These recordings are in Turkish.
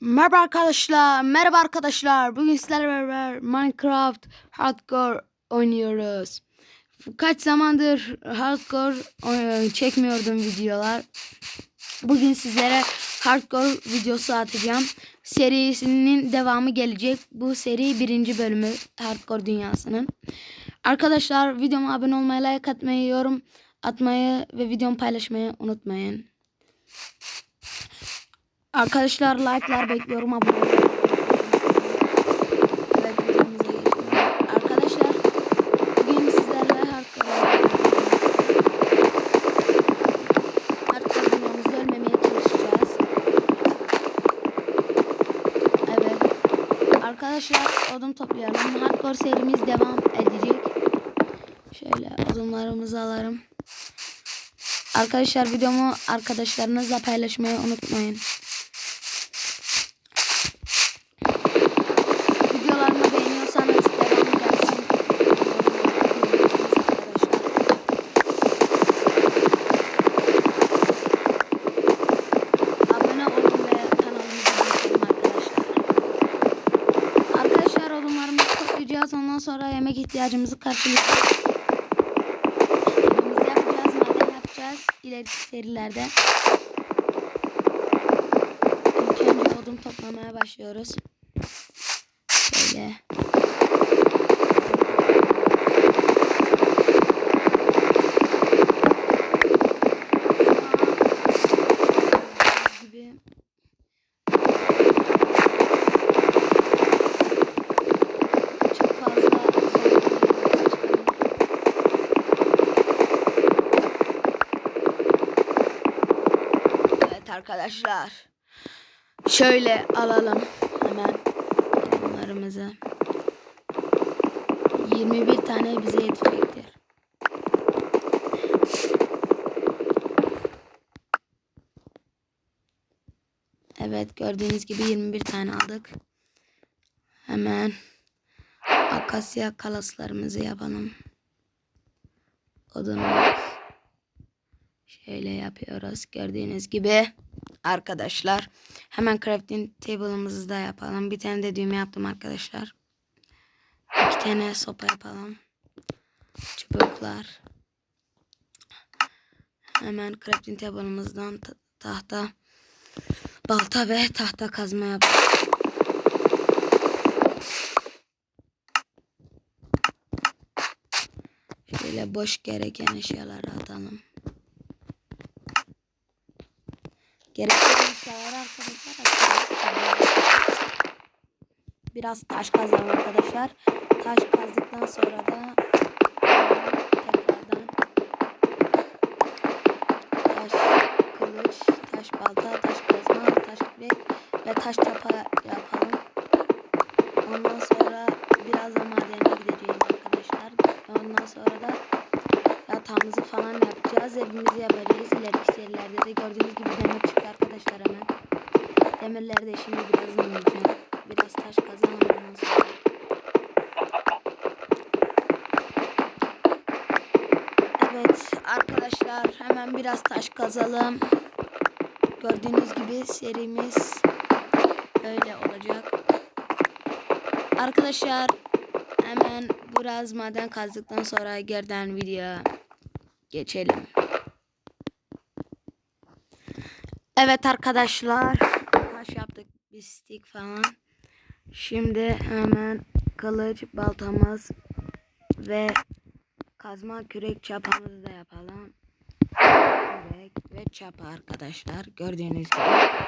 Merhaba arkadaşlar, merhaba arkadaşlar. Bugün sizlerle beraber Minecraft Hardcore oynuyoruz. Kaç zamandır Hardcore e, çekmiyordum videolar. Bugün sizlere Hardcore videosu atacağım. Serisinin devamı gelecek. Bu seri birinci bölümü Hardcore dünyasının. Arkadaşlar videoma abone olmayı, like atmayı, yorum atmayı ve videomu paylaşmayı unutmayın. Arkadaşlar like'lar bekliyorum abone. Arkadaşlar bugün sizlerle hardcore dünyamızda ölmemeye çalışacağız. Evet. Arkadaşlar odun toplayalım. Hardcore serimiz devam edecek. Şöyle odunlarımızı alalım. Arkadaşlar videomu arkadaşlarınızla paylaşmayı unutmayın. Videolarımı beğeniyorsanız devamı gelsin. Abone olun ve kanalımıza geçelim arkadaşlar. Arkadaşlar odunlarımızı toplayacağız. Ondan sonra yemek ihtiyacımızı karşılayacağız. Yemeğimizi yapacağız, maden yapacağız. İleriki serilerde. İlk önce odun toplamaya başlıyoruz. Şöyle. gibi çok fazla Evet arkadaşlar. Şöyle alalım hemen bunlarımızı. 21 tane bize yetecektir. Evet gördüğünüz gibi 21 tane aldık. Hemen akasya kalaslarımızı yapalım. Odunumuz. Şöyle yapıyoruz gördüğünüz gibi. Arkadaşlar hemen crafting table'ımızı da yapalım. Bir tane de düğme yaptım arkadaşlar. İki tane sopa yapalım. Çubuklar. Hemen crafting table'ımızdan ta- tahta balta ve tahta kazma yapalım. Şöyle boş gereken eşyaları atalım. Gereken eşyaları arkadaşlar. Biraz taş kazalım arkadaşlar. Taş kazdıktan sonra da tekrardan taş kılıç, taş balta, taş kazma, taş kürek ve taş çapa yapalım. Ondan sonra biraz da madene gideceğiz arkadaşlar. Ondan sonra da yatağımızı falan yapacağız. Evimizi yapacağız. İleriki serilerde de gördüğünüz gibi demir çıktı arkadaşlar hemen. Demirleri de şimdi biraz ineceğim. Biraz taş kazalım ondan sonra. Evet arkadaşlar hemen biraz taş kazalım. Gördüğünüz gibi serimiz böyle olacak. Arkadaşlar hemen biraz maden kazdıktan sonra geriden videoya geçelim. Evet arkadaşlar taş yaptık bir stick falan. Şimdi hemen kılıç baltamız ve kazma kürek çapamızı da yapalım. Kürek ve çapa arkadaşlar gördüğünüz gibi.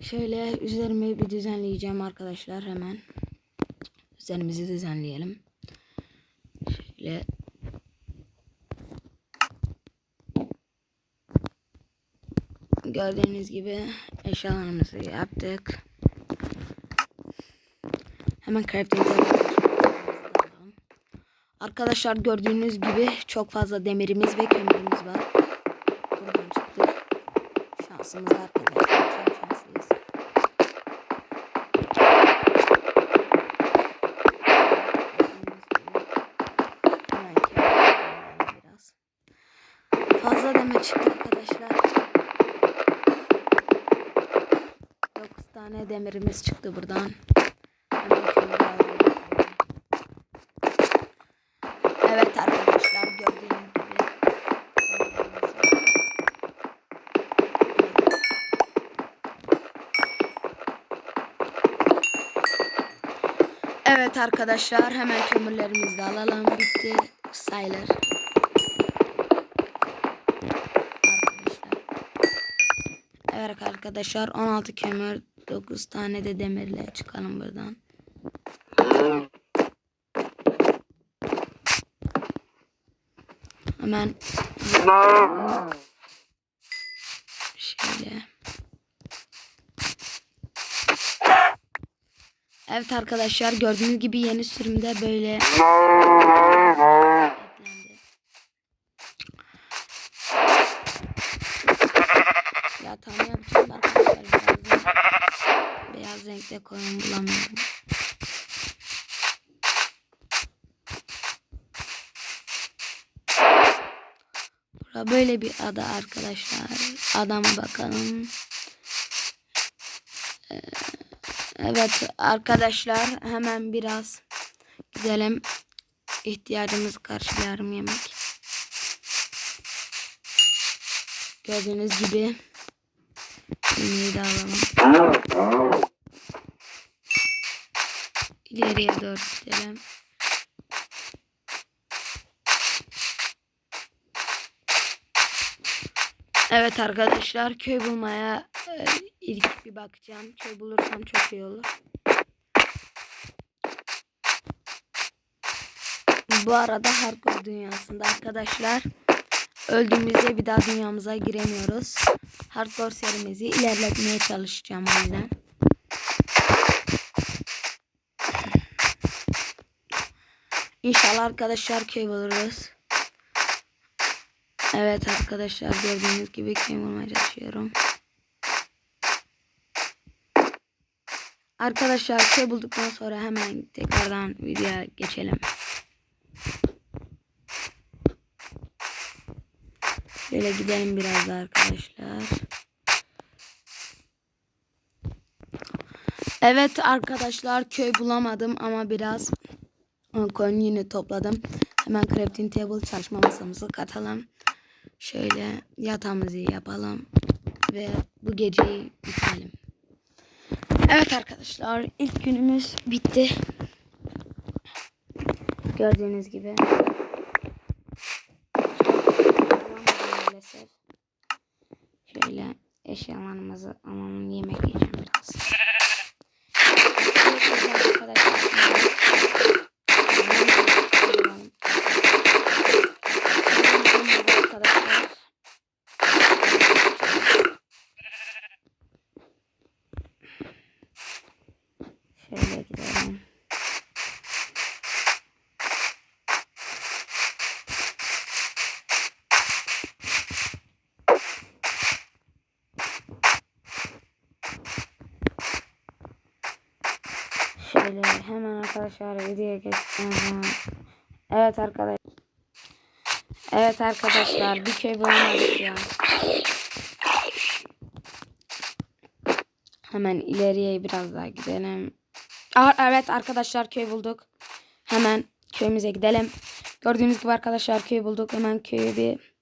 Şöyle üzerimi bir düzenleyeceğim arkadaşlar hemen. Üzerimizi düzenleyelim. Şöyle Gördüğünüz gibi eşyalarımızı yaptık. Hemen crafting. Arkadaşlar gördüğünüz gibi çok fazla demirimiz ve kömürümüz var. Buradan çıktık. Şansımız arkadaşlar. Fazla demir çıktı arkadaşlar. 9 tane demirimiz çıktı buradan. Evet arkadaşlar gördüğünüz gibi. Evet arkadaşlar hemen kömürlerimizi de alalım. Bitti sayılır. Evet arkadaşlar 16 kömür 9 tane de demirle çıkalım buradan. Hemen şöyle. Evet arkadaşlar gördüğünüz gibi yeni sürümde böyle eklendi. Ya tamam yapacağım arkadaşlar birazdan. Beyaz renkte koyun bulamıyorum. Bura böyle bir ada arkadaşlar. Adama bakalım. Ee, Evet arkadaşlar hemen biraz gidelim. İhtiyacımızı karşılayalım yemek. Gördüğünüz gibi yemeği de alalım. İleriye doğru gidelim. Evet arkadaşlar köy bulmaya e, ilk bir bakacağım. Köy bulursam çok iyi olur. Bu arada hardcore dünyasında arkadaşlar öldüğümüzde bir daha dünyamıza giremiyoruz. Hardcore serimizi ilerletmeye çalışacağım o yüzden. İnşallah arkadaşlar köy buluruz. Evet arkadaşlar gördüğünüz gibi köy bulmaya çalışıyorum. Arkadaşlar köy bulduktan sonra hemen tekrardan videoya geçelim. Şöyle gidelim biraz da arkadaşlar. Evet arkadaşlar köy bulamadım ama biraz koyun yine topladım. Hemen crafting table çalışma masamızı katalım. Şöyle yatağımızı yapalım ve bu geceyi bitirelim. Evet arkadaşlar ilk günümüz bitti. Gördüğünüz gibi. Şöyle eşyalarımızı alalım yemek yiyeceğim biraz. Evet, arkadaşlar. Arkadaşlar. Şöyle gidelim. Şöyle hemen videoya geçelim. Evet arkadaşlar. Evet arkadaşlar bir köy bulamadık ya. Hemen ileriye biraz daha gidelim. Aa, evet arkadaşlar köy bulduk. Hemen köyümüze gidelim. Gördüğünüz gibi arkadaşlar köy bulduk. Hemen köyü bir...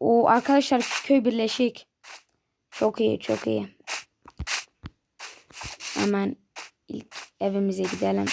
O arkadaşlar köy birleşik. Çok iyi çok iyi. Hemen ilk evimize gidelim.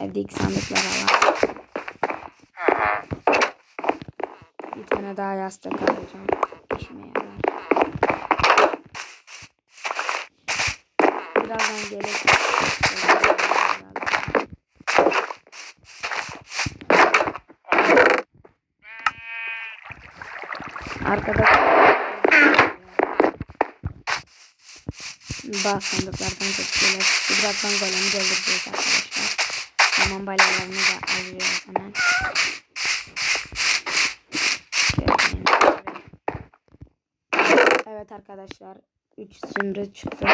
Evdeki sandıkları alalım. Bir tane daha yastık alacağım. İşime yarar. Birazdan gelecek. Arkada bazı sandıklardan çok şeyler çıktı. Birazdan golemi dolduracağız arkadaşlar. Tamam balyalarını da alıyoruz hemen. Evet arkadaşlar 3 zümrüt çıktı.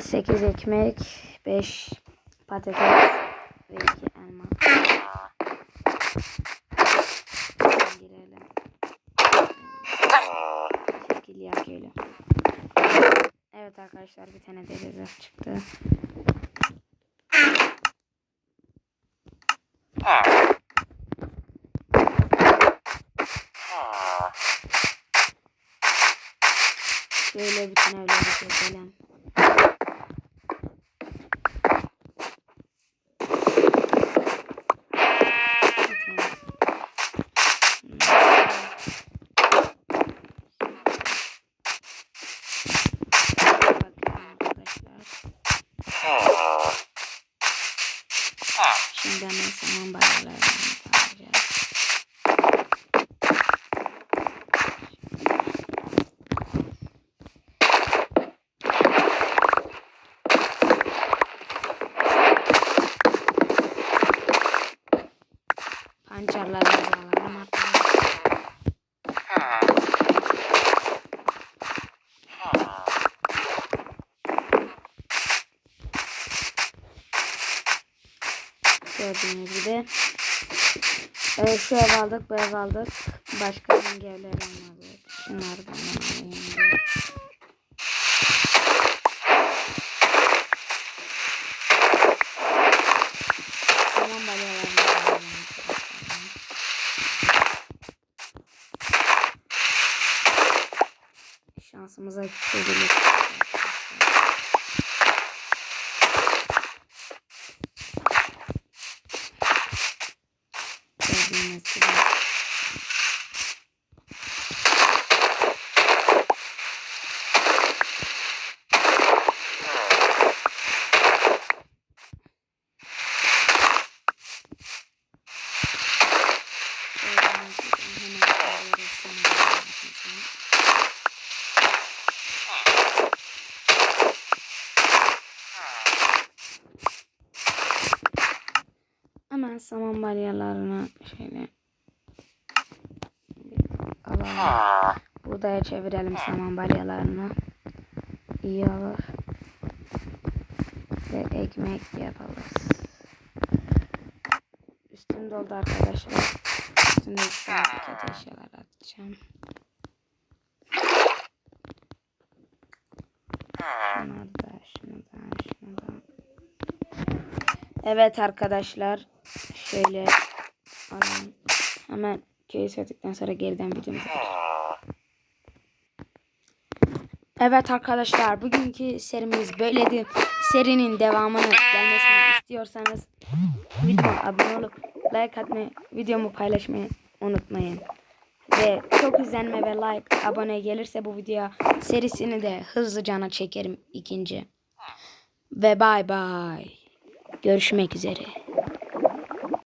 8 ekmek, 5 patates ve 2 elma. Girelim. Şekil yapıyorum. Evet arkadaşlar bir tane deli çıktı. Şöyle bütün evleri çekelim. Bir tane. Bakın arkadaşlar. Şimdi hemen saman bayalarını alacağız. Pancarlarımızı alalım arkadaşlar. Gördüğünüz gibi. Evet, şu ev aldık, bu ev aldık. Başka hangi evler almadık? Balyalarını da alayım arkadaşlar. Şansımıza küçüldük. Gördüğünüz gibi. Gördüğünüz gibi hemen alıyoruz samanlarımızı. Hemen saman balyalarını şöyle alalım. Buğdaya çevirelim saman balyalarını. İyi olur. Ve ekmek yaparız. Üstüm doldu arkadaşlar. Tane paket eşyalar atacağım. Şunu da, şunu da, şunu da. Evet arkadaşlar. Şöyle alalım. Hemen köyü söyledikten sonra geriden videomuza Evet arkadaşlar bugünkü serimiz böyleydi. Serinin devamını gelmesini istiyorsanız videoma abone olup like atmayı, videomu paylaşmayı unutmayın. Ve çok izlenme ve like, abone gelirse bu videoya serisini de hızlıca çekerim ikinci. Ve bay bay. Görüşmek üzere.